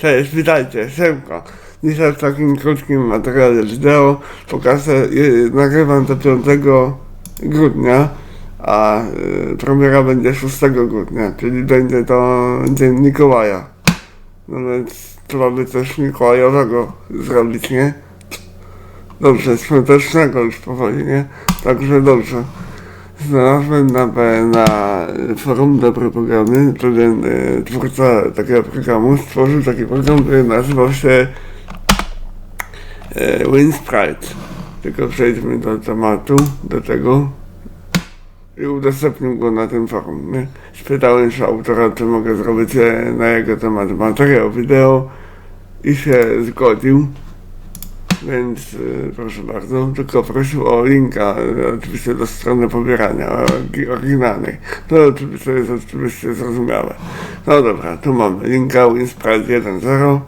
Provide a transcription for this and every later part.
Cześć, witajcie, Siemko. Dzisiaj w takim krótkim materiale wideo pokażę, y, nagrywam do 5 grudnia, a y, premiera będzie 6 grudnia, czyli będzie to Dzień Mikołaja. No więc trzeba by coś mikołajowego zrobić, nie? Dobrze, świątecznego już powoli, nie? Także dobrze. Znalazłem na, na forum Dobre Programy, pewien e, twórca takiego programu stworzył taki program, który nazywał się e, WinSprite. Tylko przejdźmy do tematu, do tego i udostępnił go na tym forum. Nie? Spytałem się autora, czy mogę zrobić e, na jego temat materiał wideo i się zgodził. Więc y, proszę bardzo, tylko prosił o linka y, oczywiście do strony pobierania oryginalnej. To oczywiście jest oczywiście zrozumiałe. No dobra, tu mamy linka WinSprite 1.0,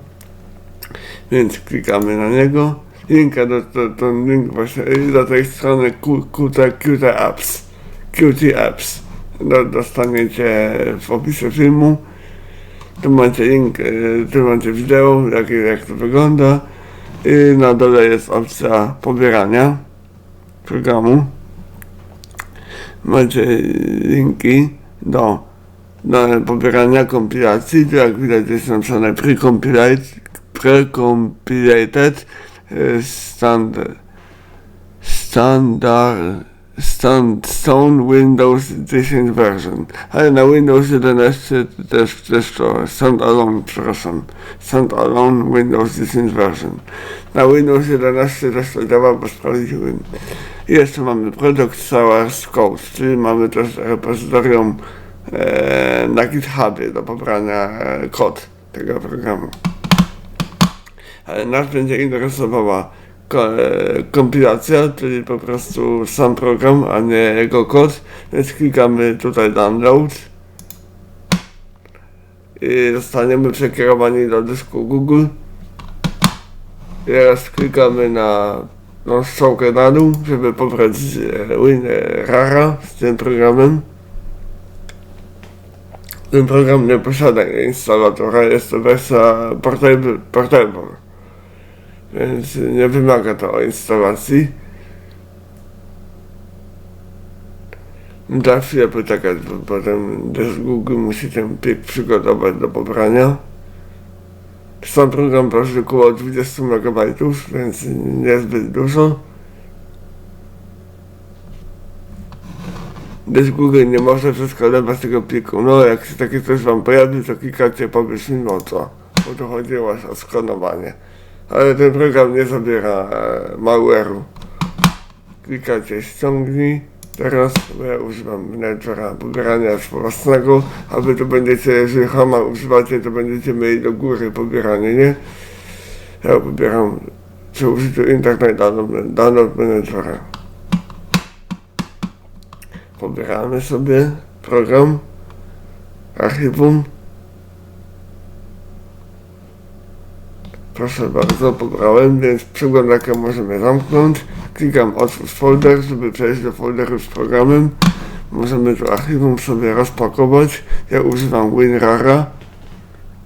więc klikamy na niego. Linka do, do, do, link właśnie, do tej strony Q- QT, QT Apps. QT Apps. Do, dostaniecie w opisie filmu. Tu macie link, y, tu macie wideo, jak, jak to wygląda. I na dole jest opcja pobierania programu. Macie linki do, do pobierania kompilacji. Tu jak widać jest napisane pre-compilate- pre-compilated e, standard standard stand, Stone Windows 10 version, ale na Windows 11 też, też to standalone, przepraszam, standalone Windows 10 version. Na Windows 11 też to działa, bo sprawdziłem. I jeszcze mamy product source code, czyli mamy też repozytorium e, na GitHubie do pobrania e, kod tego programu. Ale nas będzie interesowała kompilacja, czyli po prostu sam program, a nie jego kod, więc klikamy tutaj download i zostaniemy przekierowani do dysku Google. Teraz klikamy na no, strzałkę na dół, żeby pobrać e, Win e, Rara z tym programem. Ten program nie posiada instalatora, jest to wersja portable więc nie wymaga to instalacji. Za chwilę poczekać, bo potem też Google musi ten plik przygotować do pobrania. Sam program waży około 20 MB, więc niezbyt dużo. Gdyż Google nie może przeskalować tego pliku. No, jak się takie coś wam pojawi, to klikacie powiesz mi no co, bo to chodziło o skanowanie ale ten program nie zabiera e, malware'u. Klikacie ściągnij. Teraz ja używam menedżera pobierania własnego, a wy to będziecie, jeżeli Hama używacie, to będziecie mieli do góry pobieranie, nie? Ja pobieram przy użyciu Internet Download download Managera. Pobieramy sobie program, archiwum, Proszę bardzo, pobrałem, więc przeglądarkę możemy zamknąć. Klikam otwórz folder, żeby przejść do folderu z programem. Możemy to archiwum sobie rozpakować. Ja używam WinRara,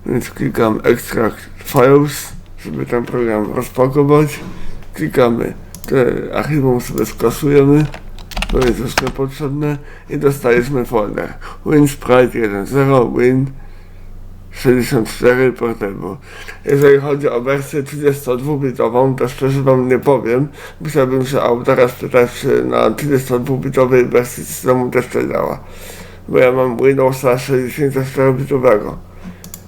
więc klikam Extract Files, żeby ten program rozpakować. Klikamy, te archiwum sobie skasujemy, to jest już niepotrzebne i dostaliśmy folder. WinSprite 1.0, Win 64 Portable. Jeżeli chodzi o wersję 32-bitową, to szczerze wam nie powiem. Musiałbym się autora spytać, czy na 32-bitowej wersji systemu też to działa. Bo ja mam Windowsa 64-bitowego.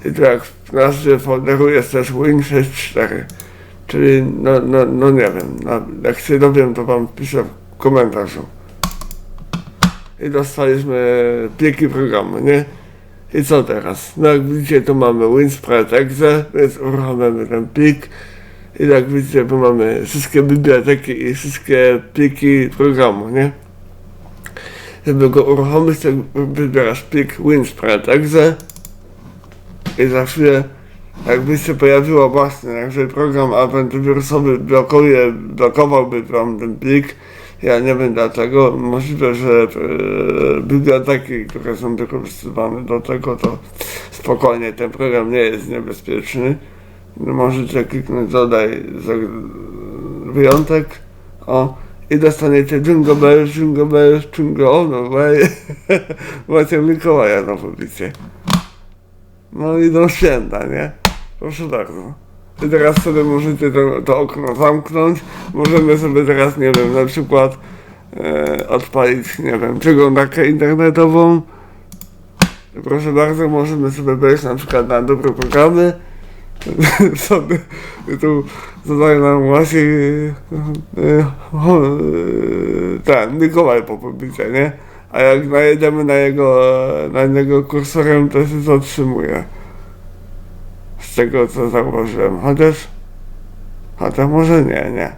I tu jak w nazwie folderu jest też Win64. Czyli no, no, no nie wiem, no, jak się dowiem, to wam wpiszę w komentarzu. I dostaliśmy pliki programu, nie? I co teraz? No jak widzicie, tu mamy WinSprite Exe, więc uruchamiamy ten plik. I jak widzicie, tu mamy wszystkie biblioteki i wszystkie pliki programu, nie? Żeby go uruchomić, to wybierasz plik WinSprite Exe i za chwilę jakby się pojawiło właśnie, jeżeli program antywirusowy blokuje, blokowałby wam ten plik, ja nie wiem dlaczego, możliwe, że e, biblioteki, które są wykorzystywane do tego, to spokojnie, ten program nie jest niebezpieczny. Możecie kliknąć dodaj wyjątek. O, i dostaniecie Jingle Bells, Jingle Bells, Jingle All the Way. Mikołaja na publicie. No idą święta, nie? Proszę bardzo. Teraz sobie możecie to, to okno zamknąć. Możemy sobie teraz, nie wiem, na przykład e, odpalić, nie wiem, przeglądarkę internetową. Proszę bardzo, możemy sobie wejść na przykład na dobre programy. sobie tu zadaje nam właśnie e, e, ten Mikołaj po publice, nie? A jak najedziemy na jego, na niego kursorem, to się zatrzymuje. Z tego co zauważyłem. Chociaż, chociaż może nie, nie.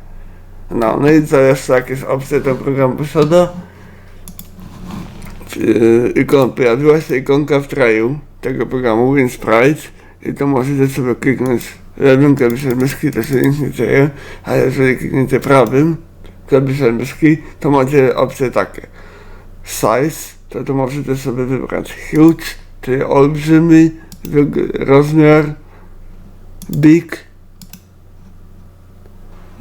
No, no i co jeszcze jakieś opcje ten program posiada? Yy, ikon, pojawiła się ikonka w traju tego programu WinSprite i to możecie sobie kliknąć lewym klawiszem myszki, to się nic nie dzieje, a jeżeli klikniecie prawym klawiszem myszki, to macie opcje takie. Size, to to możecie sobie wybrać huge, czyli olbrzymi rozmiar, big,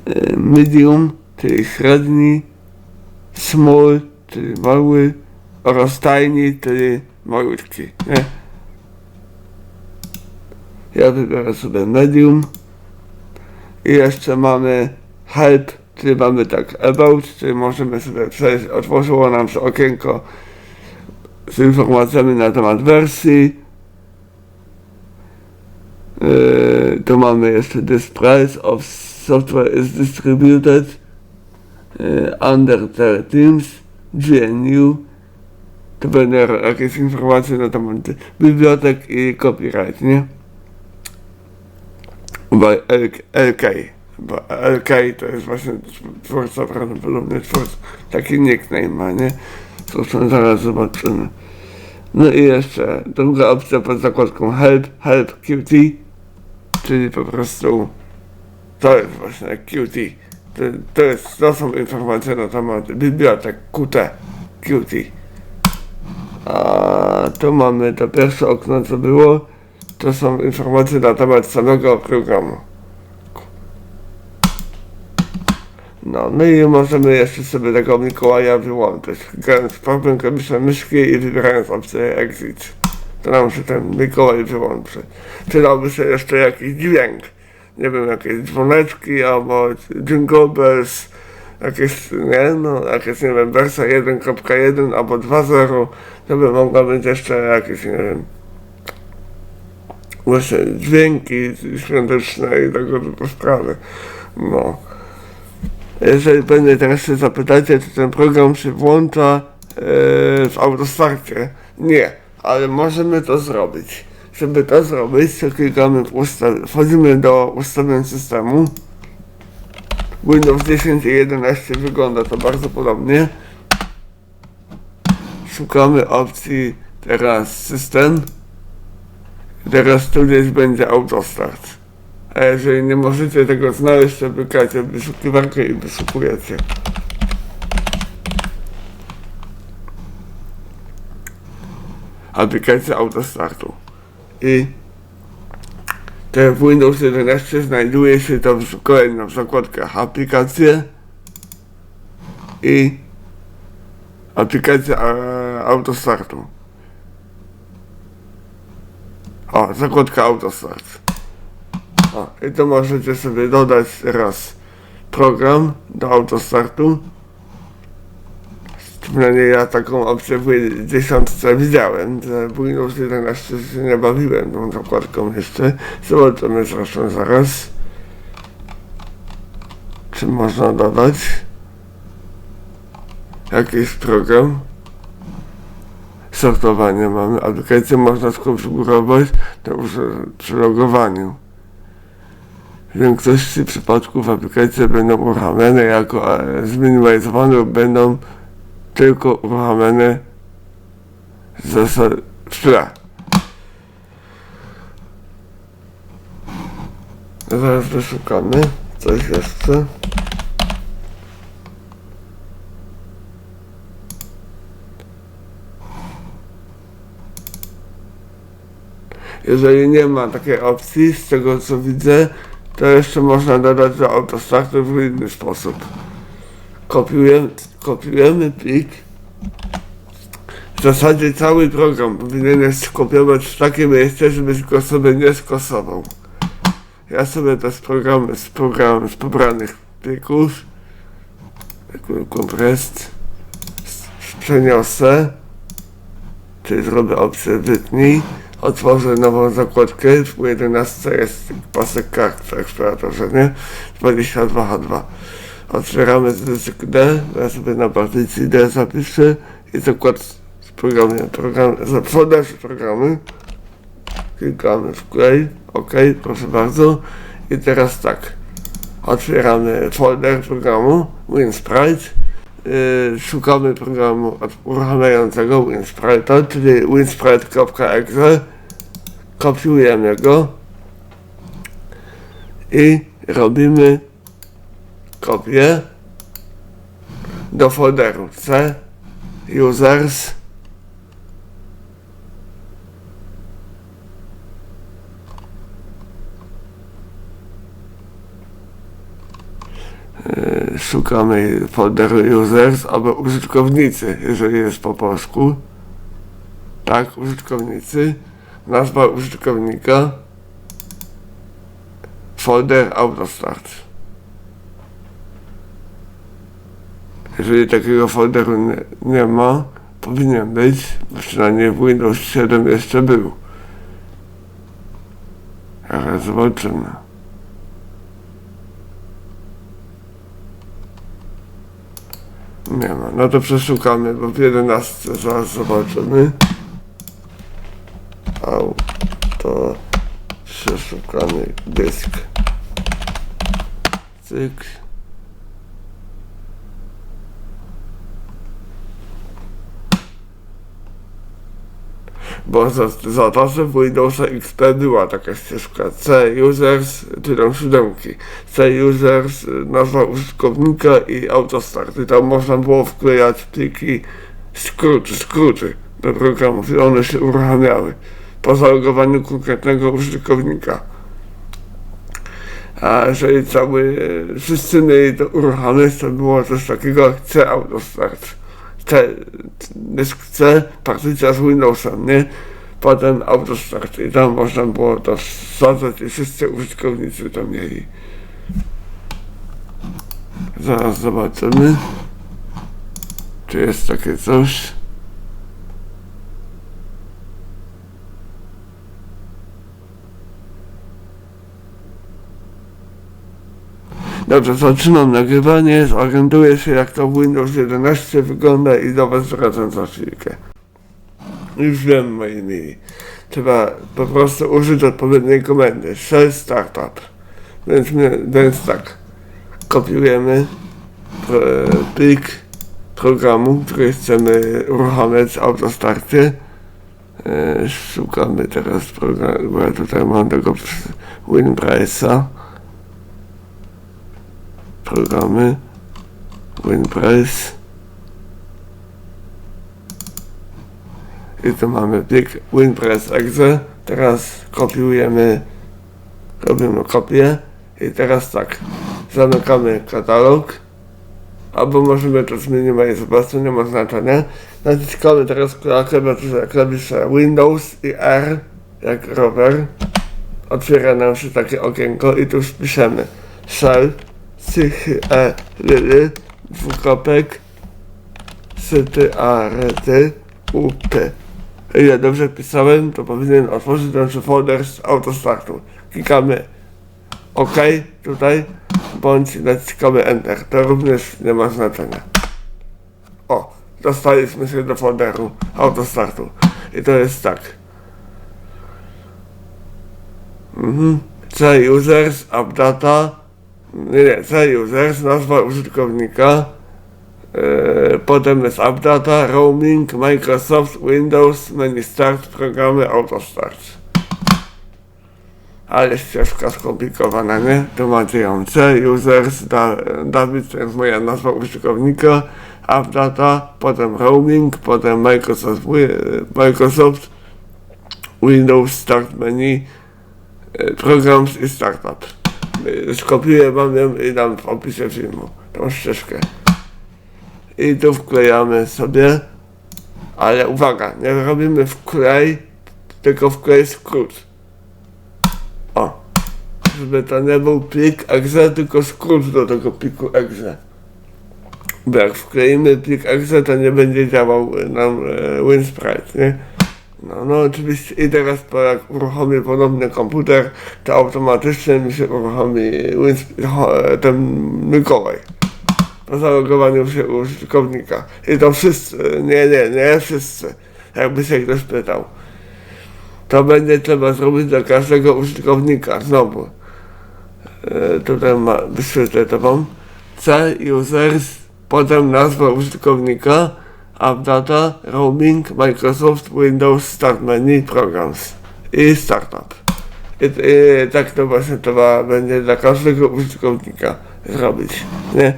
e, medium, czyli średni, small, czyli mały oraz tiny, czyli malutki, nie? Ja wybiorę sobie medium i jeszcze mamy help, czyli mamy tak about, czyli możemy sobie przejść, otworzyło nam się okienko z informacjami na temat wersji. Yy, tu mamy jeszcze this price of software is distributed yy, under the teams GNU. To będą jakieś informacje na temat bibliotek i copyright, nie? By LK, LK. Bo LK to jest właśnie twórca, prawdopodobnie twórca. Taki nickname ma, nie? Zresztą zaraz zobaczymy. No i jeszcze druga opcja pod zakładką Help, Help QT, czyli po prostu to jest właśnie QT. To, to, jest, to są informacje na temat bibliotek QT, QT. A tu mamy to pierwsze okno, co było. To są informacje na temat samego programu. No, no i możemy jeszcze sobie tego Mikołaja wyłączyć. Grając prawym klawiszem myszki i wybierając opcję Exit. To nam się ten Mikołaj wyłączy. Przydałby się jeszcze jakiś dźwięk. Nie wiem, jakieś dzwoneczki albo jingle bells. Jakieś, nie, no, jakieś, nie wiem, wersja 1.1 albo 2.0. To by mogła być jeszcze jakieś, nie wiem, właśnie dźwięki świąteczne i tego typu sprawy. No. Jeżeli pewnie teraz się zapytacie, czy ten program się włącza e, w autostarcie. Nie, ale możemy to zrobić. Żeby to zrobić, to klikamy w wchodzimy do ustawień systemu. Windows 10 i 11 wygląda to bardzo podobnie. Szukamy opcji teraz system. Teraz tu gdzieś będzie autostart. A jeżeli nie możecie tego znaleźć, to wykacie wyszukiwarkę i wyszukujecie. Aplikacja autostartu. I te w Windows 11 znajduje się to w kolejną zakładkach aplikacje i aplikacja e, autostartu. O, zakładka autostart. O, i to możecie sobie dodać teraz program do autostartu. Przynajmniej ja taką opcję w dziesiątce widziałem, że Windows 11 się nie bawiłem tą zakładką jeszcze. Zobaczymy zresztą zaraz. Czy można dodać jakiś program? Sortowanie mamy. Aplikację można skonfigurować to już przy logowaniu. W większości przypadków aplikacje będą uruchamiane jako e, zminimalizowane lub będą tylko uruchamiane z zasad w tle. Zaraz wyszukamy coś jeszcze. Jeżeli nie ma takiej opcji, z tego co widzę, to jeszcze można dodać do autostartu w inny sposób. Kopiujemy, kopiujemy plik. W zasadzie cały program powinieneś skopiować w takie miejsce, żebyś go sobie nie skosował. Ja sobie to z programu, z programu, z pobranych plików, komprest, przeniosę, czyli zrobię opcję wytnij, otworzę nową zakładkę, w 11 jest pasek kart w eksploratorze, nie? 22H2. Otwieramy dysk D, ja sobie na partycji D zapiszę i zakład z programy, program, folder z programy. Klikamy w klej, ok, proszę bardzo. I teraz tak, otwieramy folder programu WinSprite, yy, szukamy programu uruchamiającego WinSprite'a, czyli winsprite.exe, kopiujemy go. I robimy kopię do folderu C, users, szukamy folderu users albo użytkownicy, jeżeli jest po polsku. Tak, użytkownicy. Nazwa użytkownika. Folder autostart. Jeżeli takiego folderu nie, nie ma, powinien być, przynajmniej w Windows 7 jeszcze był. Ale zobaczymy. Nie ma. No to przeszukamy, bo w 11 zaraz zobaczymy. Au, to przeszukany dysk. Cyk. Bo za, za czasów Windowsa XP była taka ścieżka C users, tytuł siódemki. C users, nazwa użytkownika i autostart. I tam można było wklejać pliki skróty, skróty do programów i one się uruchamiały po zalogowaniu konkretnego użytkownika. A jeżeli cały, wszyscy mieli to uruchamiać, to było coś takiego jak C autostart. C, dysk C, partycja z Windowsem, nie? Potem autostart i tam można było to wsadzać i wszyscy użytkownicy to mieli. Zaraz zobaczymy, czy jest takie coś. Dobrze, zaczynam nagrywanie, zorientuję się jak to w Windows 11 wygląda i do Was wracam za chwilkę. Już wiem, moi mili. Trzeba po prostu użyć odpowiedniej komendy. Shell Startup. Więc, my, więc tak, kopiujemy e, plik programu, który chcemy uruchamiać w autostarcie. E, szukamy teraz programu, bo ja tutaj mam tego WinPrice'a programy. WinPress i tu mamy plik WinPress exe. Teraz kopiujemy robimy kopię. I teraz tak zamykamy katalog. Albo możemy to zminimalizować, to nie ma znaczenia. Naciskamy teraz klawiaturze klawisze Windows i R jak rower. Otwiera nam się takie okienko i tu wpiszemy shell cych e l dwukropek s t a r t u p ile dobrze pisałem, to powinien otworzyć ten folder z autostartu. Klikamy OK tutaj, bądź naciskamy Enter. To również nie ma znaczenia. O, dostaliśmy się do folderu autostartu. I to jest tak. Mhm. C users, updata, C users, nazwa użytkownika, e, potem jest updata, roaming, Microsoft, Windows, menu start, programy, autostart. Ale ścieżka skomplikowana, nie? Tu macie ją C, users, da, Dawid, to jest moja nazwa użytkownika, updata, potem roaming, potem Microsoft, Microsoft Windows Start Menu, e, Programs i Startup. E, Skopiuję wam ją i dam w opisie filmu, tą ścieżkę. I tu wklejamy sobie, ale uwaga, nie robimy wklej, tylko wklej skrót. O, żeby to nie był plik exe, tylko skrót do tego pliku exe. Bo jak wkleimy plik exe, to nie będzie działał nam e, WinSprite, nie? No, no oczywiście i teraz po jak uruchomię ponowny komputer, to automatycznie mi się uruchomi ten Mikołaj. Po zalogowaniu się użytkownika. I to wszyscy, nie, nie, nie wszyscy. Jakby się ktoś pytał. To będzie trzeba zrobić dla każdego użytkownika, znowu. E, tutaj ma, wyświetlę to wam. C users, potem nazwa użytkownika, updata, roaming, Microsoft, Windows, Start Menu, Programs i Startup. I, i tak to właśnie trzeba będzie dla każdego użytkownika zrobić. Nie?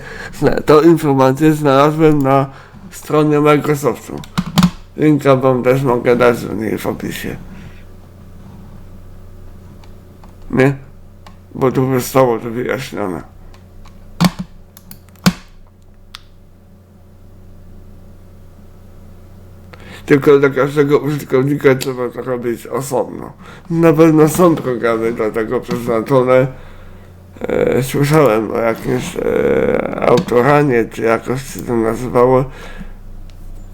To informację znalazłem na stronie Microsoftu. Linka wam też mogę dać do niej w opisie. Nie? Bo tu zostało to wyjaśnione. Tylko dla każdego użytkownika trzeba to robić osobno. Na pewno są programy do tego przeznaczone. E, słyszałem o jakimś e, autoranie, czy jakoś się to nazywało,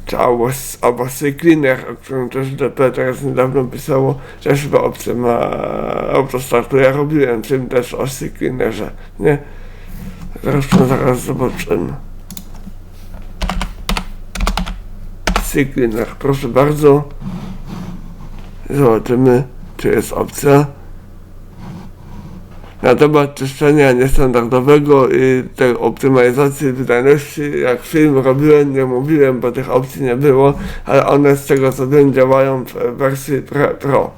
czy albo, albo Cleaner, o którym też DP teraz niedawno pisało, też chyba opcję ma autostartu. Ja robiłem film też o Cleanerze, nie? Zresztą zaraz zobaczymy. Cleaner, proszę bardzo. Zobaczymy, czy jest opcja. Na temat czyszczenia niestandardowego i tej optymalizacji wydajności, jak film robiłem, nie mówiłem, bo tych opcji nie było, ale one z tego co wiem działają w wersji Pro.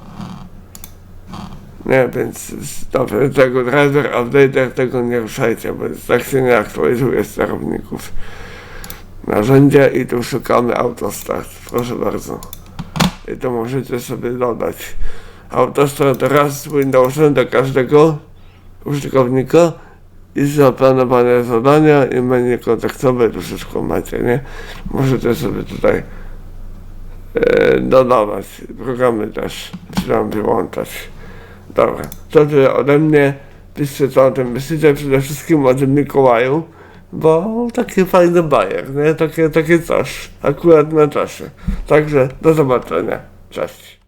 Nie, więc dobrze, tego driver updater tego nie ruszajcie, bo tak się nie aktualizuje sterowników. Narzędzia i tu szukamy autostart, proszę bardzo. I to możecie sobie dodać. Autostart raz z Windowsem do każdego użytkownika i zaplanowane zadania i menu kontaktowe tu wszystko macie, nie? Możecie sobie tutaj e, dodawać programy też, tam wyłączać. Dobra, to tyle ode mnie. Piszcie co o tym myślicie, przede wszystkim o tym Mikołaju, bo taki fajny bajer, nie? Takie, takie coś, akurat na czasie. Także do zobaczenia. Cześć.